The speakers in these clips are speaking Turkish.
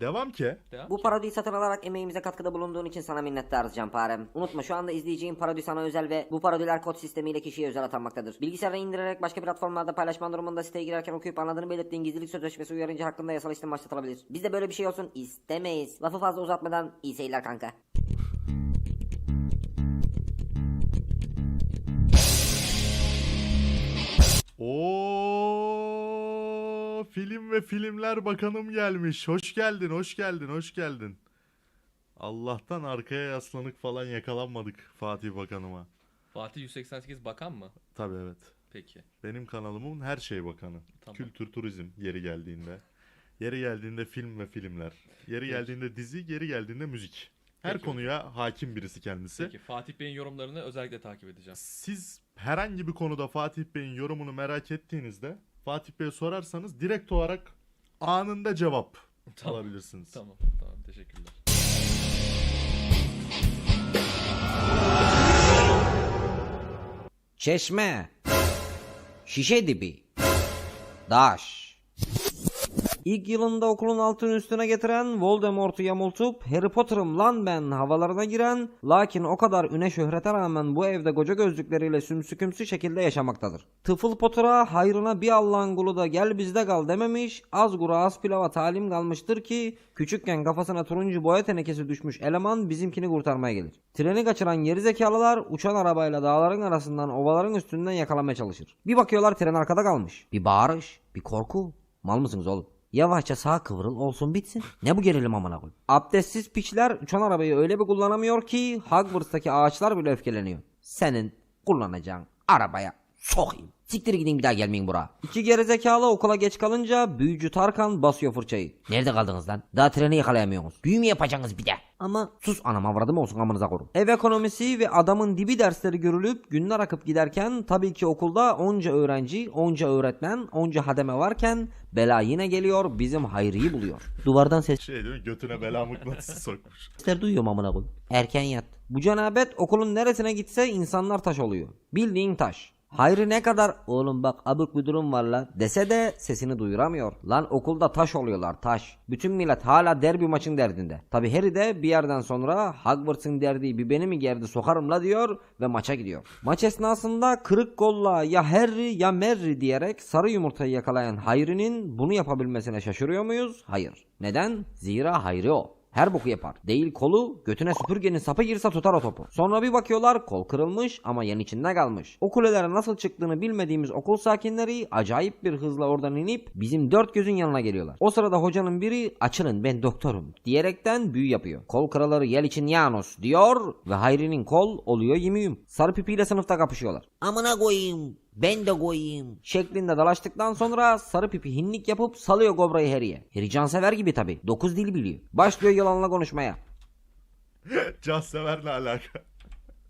Devam ki. Devam. Bu parodiyi satın alarak emeğimize katkıda bulunduğun için sana minnettarız Canparem. Unutma şu anda izleyeceğin parodi sana özel ve bu parodiler kod sistemiyle kişiye özel atanmaktadır. Bilgisayarına indirerek başka platformlarda paylaşman durumunda siteye girerken okuyup anladığını belirttiğin gizlilik sözleşmesi uyarınca hakkında yasal işlem başlatılabilir. Biz de böyle bir şey olsun istemeyiz. Lafı fazla uzatmadan iyi seyirler kanka. Oo, film ve filmler bakanım gelmiş. Hoş geldin, hoş geldin, hoş geldin. Allah'tan arkaya yaslanık falan yakalanmadık Fatih Bakanıma. Fatih 188 bakan mı? Tabii evet. Peki. Benim kanalımın her şey bakanı. Tamam. Kültür, turizm yeri geldiğinde. Yeri geldiğinde film ve filmler. Yeri geldiğinde dizi, yeri geldiğinde müzik. Her Peki. konuya hakim birisi kendisi. Peki Fatih Bey'in yorumlarını özellikle takip edeceğim. Siz herhangi bir konuda Fatih Bey'in yorumunu merak ettiğinizde Fatih Bey'e sorarsanız direkt olarak anında cevap Tamam. alabilirsiniz. Tamam tamam teşekkürler. Çeşme. Şişe dibi. Daş. İlk yılında okulun altın üstüne getiren, Voldemort'u yamultup Harry Potter'ım lan ben havalarına giren, lakin o kadar üne şöhrete rağmen bu evde koca gözlükleriyle sümsükümsü şekilde yaşamaktadır. Tıfıl Potter'a hayrına bir Allah'ın kulu da gel bizde kal dememiş, az gura az pilava talim kalmıştır ki küçükken kafasına turuncu boya tenekesi düşmüş eleman bizimkini kurtarmaya gelir. Treni kaçıran gerizekalılar uçan arabayla dağların arasından ovaların üstünden yakalamaya çalışır. Bir bakıyorlar tren arkada kalmış. Bir bağırış, bir korku. Mal mısınız oğlum? Yavaşça sağa kıvrıl olsun bitsin. Ne bu gerilim amına koy. Abdestsiz piçler uçan arabayı öyle bir kullanamıyor ki Hogwarts'taki ağaçlar bile öfkeleniyor. Senin kullanacağın arabaya sokayım. Siktir gidin bir daha gelmeyin bura. İki gerizekalı okula geç kalınca büyücü Tarkan basıyor fırçayı. Nerede kaldınız lan? Daha treni yakalayamıyorsunuz. Büyü mü yapacaksınız bir de? Ama sus anam avradım olsun amınıza korun. Ev ekonomisi ve adamın dibi dersleri görülüp günler akıp giderken tabii ki okulda onca öğrenci, onca öğretmen, onca hademe varken bela yine geliyor bizim Hayri'yi buluyor. Duvardan Şey değil mi? Götüne bela mıknatısı sokmuş. sesler duyuyorum amına koyayım. Erken yat. Bu cenabet okulun neresine gitse insanlar taş oluyor. Bildiğin taş. Hayri ne kadar oğlum bak abuk bir durum var la dese de sesini duyuramıyor. Lan okulda taş oluyorlar taş. Bütün millet hala derbi maçın derdinde. Tabi Harry de bir yerden sonra Hogwarts'ın derdi bir beni mi gerdi sokarım la diyor ve maça gidiyor. Maç esnasında kırık kolla ya Harry ya Merry diyerek sarı yumurtayı yakalayan Hayri'nin bunu yapabilmesine şaşırıyor muyuz? Hayır. Neden? Zira Hayri o. Her boku yapar. Değil kolu, götüne süpürgenin sapı girse tutar o topu. Sonra bir bakıyorlar kol kırılmış ama yan içinde kalmış. O kulelere nasıl çıktığını bilmediğimiz okul sakinleri acayip bir hızla oradan inip bizim dört gözün yanına geliyorlar. O sırada hocanın biri açılın ben doktorum diyerekten büyü yapıyor. Kol kraları yel için Yanos diyor ve Hayri'nin kol oluyor yimiyum. Sarı pipiyle sınıfta kapışıyorlar. Amına koyayım ben de koyayım. Şeklinde dalaştıktan sonra sarı pipi hinlik yapıp salıyor kobrayı Harry'e. Harry cansever gibi tabi. Dokuz dil biliyor. Başlıyor yalanla konuşmaya. Cansever'le alaka.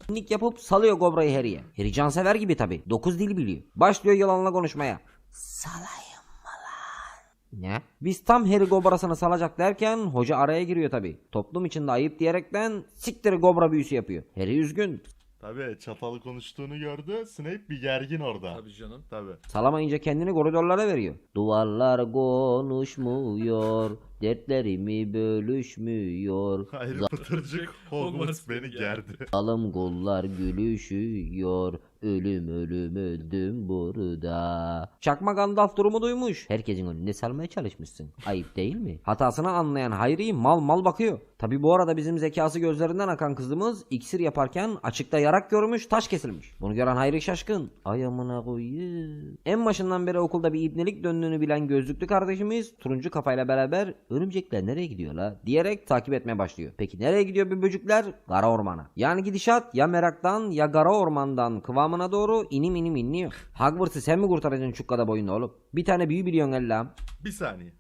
Hinlik yapıp salıyor kobrayı Harry'e. Harry cansever gibi tabi. Dokuz dil biliyor. Başlıyor yalanla konuşmaya. Salayım mı lan? Ne? Biz tam Harry kobrasını salacak derken hoca araya giriyor tabi. Toplum içinde ayıp diyerekten siktir kobra büyüsü yapıyor. Harry üzgün. Tabii çatalı konuştuğunu gördü. Snape bir gergin orada. Tabii canım. Tabii. Salamayınca kendini koridorlara veriyor. Duvarlar konuşmuyor, dertlerimi bölüşmüyor. Hayır pıtırcık Hogwarts beni gerdi. Alım gollar gülüşüyor, ölüm ölüm öldüm burada. Çakma Gandalf durumu duymuş. Herkesin önünde salmaya çalışmışsın. Ayıp değil mi? Hatasını anlayan Hayri mal mal bakıyor. Tabi bu arada bizim zekası gözlerinden akan kızımız iksir yaparken açıkta yarak görmüş taş kesilmiş. Bunu gören Hayri şaşkın. Ay amına koyayım. En başından beri okulda bir ibnelik döndüğünü bilen gözlüklü kardeşimiz turuncu kafayla beraber örümcekler nereye gidiyor la diyerek takip etmeye başlıyor. Peki nereye gidiyor bu böcükler? Kara ormana. Yani gidişat ya meraktan ya kara ormandan kıvamına doğru inim inim inliyor. Hogwarts'ı sen mi kurtaracaksın çukkada boyunda oğlum? Bir tane büyü biliyorsun Allah'ım. Bir saniye.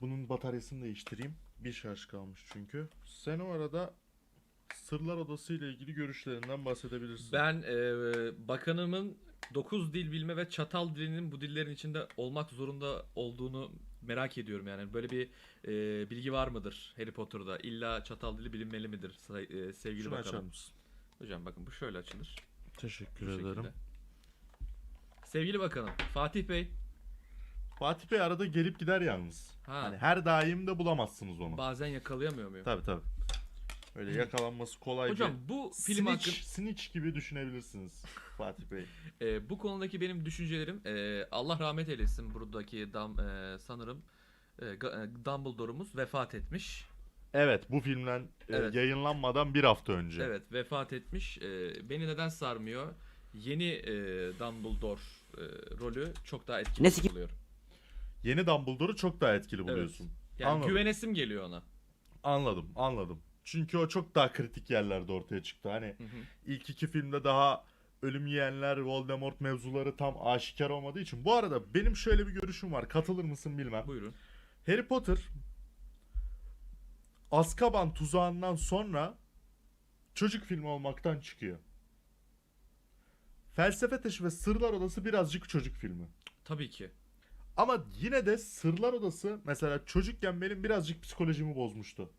Bunun bataryasını değiştireyim. Bir şarj kalmış çünkü. Sen o arada Sırlar Odası ile ilgili görüşlerinden bahsedebilirsin. Ben e, bakanımın 9 dil bilme ve çatal dilinin bu dillerin içinde olmak zorunda olduğunu merak ediyorum yani. Böyle bir e, bilgi var mıdır Harry Potter'da? İlla çatal dili bilinmeli midir say- e, sevgili Şunu açar bakanım? mısın? Hocam bakın bu şöyle açılır. Teşekkür Bu ederim. şekilde. Sevgili bakanım, Fatih Bey Fatih Bey arada gelip gider yalnız. Ha. Hani her daim de bulamazsınız onu. Bazen yakalayamıyor muyum? Tabi tabi. Öyle yakalanması kolay Hocam bir bu film snitch, hakkında snitch gibi düşünebilirsiniz Fatih Bey. e, bu konudaki benim düşüncelerim e, Allah rahmet eylesin buradaki dam e, sanırım e, Dumbledore'umuz vefat etmiş. Evet bu filmden e, Evet. yayınlanmadan bir hafta önce. Evet vefat etmiş. E, beni neden sarmıyor? Yeni e, Dumbledore e, rolü çok daha etkili Ne siki- buluyorum. Yeni Dumbledore'u çok daha etkili buluyorsun. Yani Anladım. güvenesim geliyor ona. Anladım anladım. Çünkü o çok daha kritik yerlerde ortaya çıktı. Hani Hı hı. ilk iki filmde daha ölüm yiyenler, Voldemort mevzuları tam aşikar olmadığı için. Bu arada benim şöyle bir görüşüm var. Katılır mısın bilmem. Buyurun. Harry Potter Azkaban tuzağından sonra çocuk filmi olmaktan çıkıyor. Felsefe Taşı ve Sırlar Odası birazcık çocuk filmi. Tabii ki. Ama yine de Sırlar Odası mesela çocukken benim birazcık psikolojimi bozmuştu.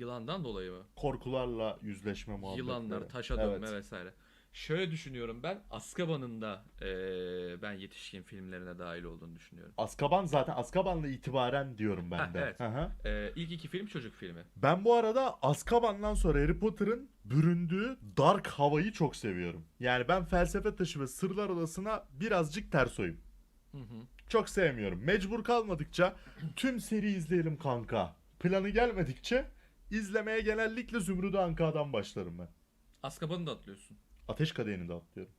Yılandan dolayı mı? Korkularla yüzleşme muhabbetleri. Yılanlar, taşa Evet. dönme vesaire. Şöyle düşünüyorum ben. Azkaban'ın da eee, ben yetişkin filmlerine dahil olduğunu düşünüyorum. Azkaban zaten Azkaban'la itibaren diyorum ben de. evet. Hı. Eee ilk iki film çocuk filmi. Ben bu arada Azkaban'dan sonra Harry Potter'ın büründüğü dark havayı çok seviyorum. Yani ben Felsefe Taşı ve Sırlar Odası'na birazcık ters oyum. Hı hı. Çok sevmiyorum. Mecbur kalmadıkça tüm seri izleyelim kanka. Planı gelmedikçe izlemeye genellikle Zümrüdü Anka'dan başlarım ben. Azkaban'ı da atlıyorsun. Ateş Kadehi'ni de atlıyorum.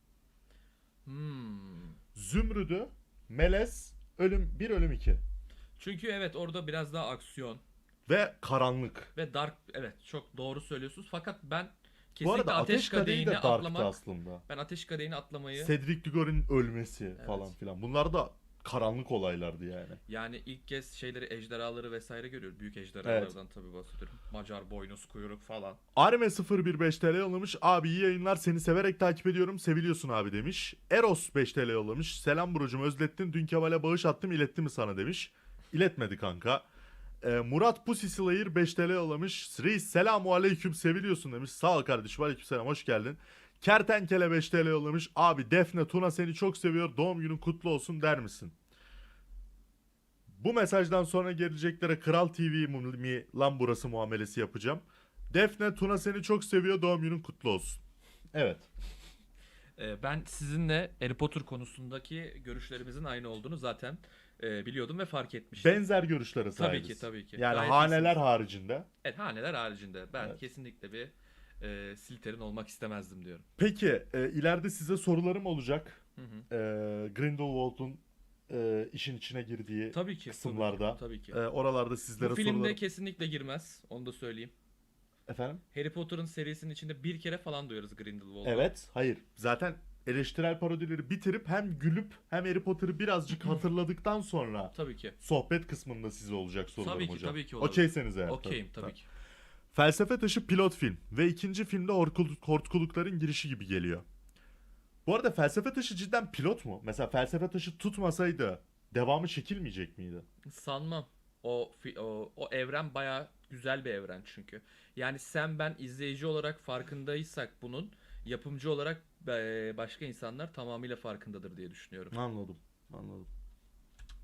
Hmm. Zümrüdü, Melez, Ölüm 1, Ölüm 2. Çünkü evet orada biraz daha aksiyon Ve karanlık. ve dark evet çok doğru söylüyorsunuz fakat ben Bu kesinlikle arada ateş, Ateş Kadehi de kadehini atlamak aslında. ben ateş kadehini atlamayı Cedric Diggory'nin ölmesi Evet. falan filan. Bunlar da karanlık olaylardı yani. yani ilk kez şeyleri ejderhaları vesaire görüyoruz. Büyük ejderhalardan tabii bahsediyorum. Macar boynuz kuyruk falan. Arme 015 TL yollamış. Abi iyi yayınlar seni severek takip ediyorum. Seviliyorsun abi demiş. Eros 5 TL yollamış. Selam Burucum özlettin. Dün Kemal'e bağış attım iletti mi sana demiş. İletmedi kanka. Ee, Murat Pussy Slayer 5 TL yollamış. Reis selamu aleyküm seviliyorsun demiş. Sağ ol kardeşim aleyküm selam hoş geldin. Kertenkele 5 TL yollamış. Abi Defne Tuna seni çok seviyor. Doğum günün kutlu olsun der misin? Bu mesajdan sonra geleceklere Kral TV mi, lan burası muamelesi yapacağım. Defne Tuna seni çok seviyor. Doğum günün kutlu olsun. Evet. Ee, ben sizinle Harry Potter konusundaki görüşlerimizin aynı olduğunu zaten e, biliyordum ve fark etmiştim. Benzer görüşlere sahibiz. ki, tabii ki. Yani Gayet haneler iyisiniz. haricinde. Evet haneler haricinde ben Evet. kesinlikle bir e, Slytherin olmak istemezdim diyorum. Peki e, ileride size sorularım olacak. Hı hı. E, Grindelwald'un e, işin içine girdiği Tabii ki. kısımlarda. Tabii ki. e, oralarda sizlere Bu filmde sorularım. kesinlikle girmez. Onu da söyleyeyim. Efendim? Harry Potter'ın serisinin içinde bir kere falan duyarız Grindelwald'u. Evet. Hayır. Zaten eleştirel parodileri bitirip hem gülüp hem Harry Potter'ı birazcık hatırladıktan sonra Tabii ki. sohbet kısmında size olacak sorularım Tabii ki, hocam. tabii ki olabilir. Okeyseniz eğer. Okeyim tabii ki. Felsefe Taşı pilot film ve ikinci filmde Hortkulukların girişi gibi geliyor. Bu arada Felsefe Taşı cidden pilot mu? Mesela Felsefe Taşı tutmasaydı devamı çekilmeyecek miydi? Sanmam. O, o, o evren baya güzel bir evren çünkü. Yani sen ben izleyici olarak farkındaysak bunun yapımcı olarak başka insanlar tamamıyla farkındadır diye düşünüyorum. Anladım. Anladım.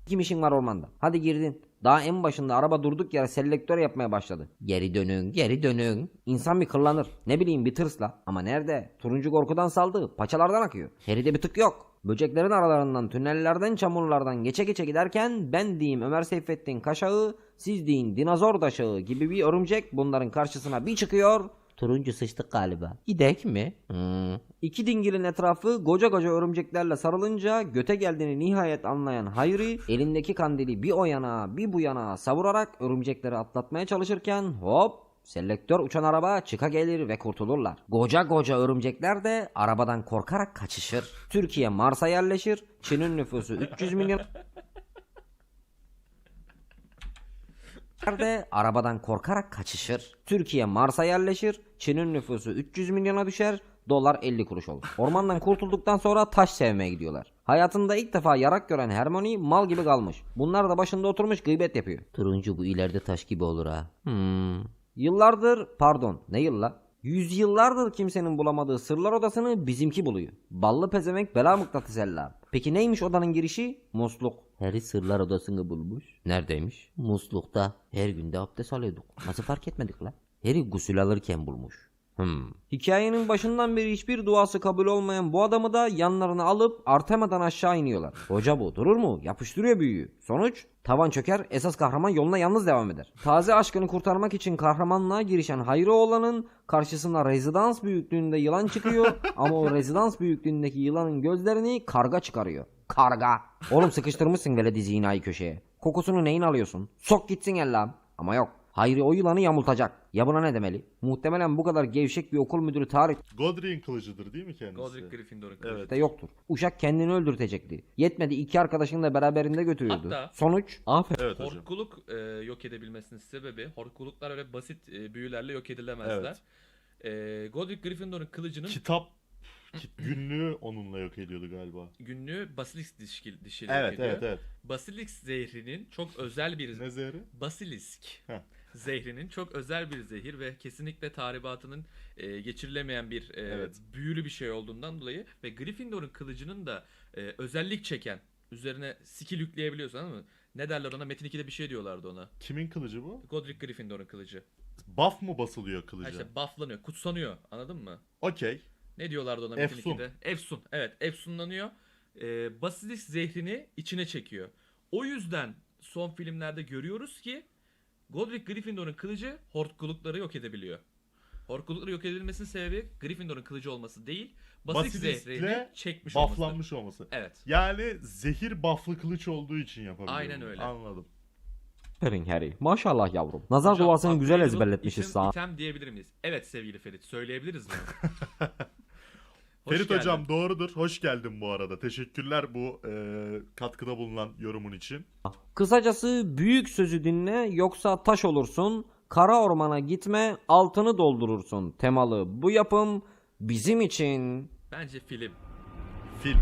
Kim işin var ormanda? Hadi girdin. Daha en başında araba durduk yere selektör yapmaya başladı. Geri dönün, geri dönün. İnsan bir kıllanır. Ne bileyim bir tırsla. Ama nerede? Turuncu korkudan saldı. Paçalardan akıyor. Heride bir tık yok. Böceklerin aralarından, tünellerden, çamurlardan geçe geçe giderken ben diyeyim Ömer Seyfettin Kaşağı, siz deyin dinozor daşağı gibi bir örümcek bunların karşısına bir çıkıyor. Turuncu sıçtık galiba. Gidek mi? Hmm. İki dingilin etrafı koca koca örümceklerle sarılınca göte geldiğini nihayet anlayan Hayri elindeki kandili bir o yana bir bu yana savurarak örümcekleri atlatmaya çalışırken hop Selektör uçan araba çıka gelir ve kurtulurlar. Koca koca örümcekler de arabadan korkarak kaçışır. Türkiye Mars'a yerleşir. Çin'in nüfusu 300 milyon de arabadan korkarak kaçışır. Türkiye Mars'a yerleşir. Çin'in nüfusu 300 milyona düşer. Dolar 50 kuruş olur. Ormandan kurtulduktan sonra taş sevmeye gidiyorlar. Hayatında ilk defa yarak gören Hermione mal gibi kalmış. Bunlar da başında oturmuş gıybet yapıyor. Turuncu bu ileride taş gibi olur ha. Hmm. Yıllardır pardon ne yılla? Yüzyıllardır kimsenin bulamadığı sırlar odasını bizimki buluyor. Ballı pezevenk bela mıknatıs. Peki neymiş odanın girişi? Musluk. Harry sırlar odasını bulmuş. Neredeymiş? Muslukta. Her günde abdest alıyorduk. Nasıl fark etmedik la? Harry gusül alırken bulmuş. Hmm. Hikayenin başından beri hiçbir duası kabul olmayan bu adamı da yanlarına alıp Artema'dan aşağı iniyorlar. Hoca bu durur mu? Yapıştırıyor büyüyü. Sonuç? Tavan çöker esas kahraman yoluna yalnız devam eder. Taze aşkını kurtarmak için kahramanlığa girişen Hayroğlan'ın karşısına rezidans büyüklüğünde yılan çıkıyor ama o rezidans büyüklüğündeki yılanın gözlerini karga çıkarıyor. Karga. Oğlum sıkıştırmışsın veledi zinayı köşeye. Kokusunu neyin alıyorsun? Sok gitsin ellam. Ama yok. Hayri o yılanı yamultacak. Ya buna ne demeli? Muhtemelen bu kadar gevşek bir okul müdürü tarihte Godric'in kılıcıdır değil mi kendisi? Godric Gryffindor'un kılıcı. Evet. yoktur. Uşak kendini öldürtecekti. Yetmedi iki arkadaşını da beraberinde götürüyordu. Hatta- Sonuç? Aferin. Evet hocam. Horkuluk e, yok edebilmesinin sebebi horkuluklar öyle basit e, büyülerle yok edilemezler. E, Godric Gryffindor'un kılıcının Kitap kit- günlüğü onunla yok ediyordu galiba. günlüğü basilisk dişi, dişiyle Evet yok ediyor. evet evet. Basilisk zehrinin çok özel bir Ne zehri? basilisk Heh. Zehrinin çok özel bir zehir ve kesinlikle tahribatının e, geçirilemeyen bir e, Evet. büyülü bir şey olduğundan dolayı ve Gryffindor'un kılıcının da e, özellik çeken üzerine skill yükleyebiliyorsun mı? Ne derler ona? Metin 2'de bir şey diyorlardı ona. Kimin kılıcı bu? Godric Gryffindor'un kılıcı. Buff mu basılıyor Ha kılıca? işte bufflanıyor, kutsanıyor. Anladın mı? Okey. Ne diyorlardı ona Metin Efsun. 2'de? Efsun. Evet, efsunlanıyor. Ee, basilisk zehrini içine çekiyor. O yüzden son filmlerde görüyoruz ki Godric Gryffindor'un kılıcı hortkulukları yok edebiliyor. Hortkulukları yok edilmesinin sebebi Gryffindor'un kılıcı olması değil, basilisk Basiliskle zehrini çekmiş olması. Bufflanmış olması. Evet. Yani zehir bufflı kılıç olduğu için yapabiliyor. Aynen bunu. öyle. Anladım. Aferin Harry. Maşallah yavrum. Nazar Hocam, duasını güzel upgradeable ezberletmişiz item- sağ. item diyebilir miyiz? Evet sevgili Ferit. Söyleyebiliriz mi? Hoş Ferit geldin. hocam doğrudur. Hoş geldin bu arada. Teşekkürler bu e, katkıda bulunan yorumun için. Kısacası büyük sözü dinle yoksa taş olursun. Kara ormana gitme altını doldurursun. Temalı bu yapım bizim için. Bence film. Film.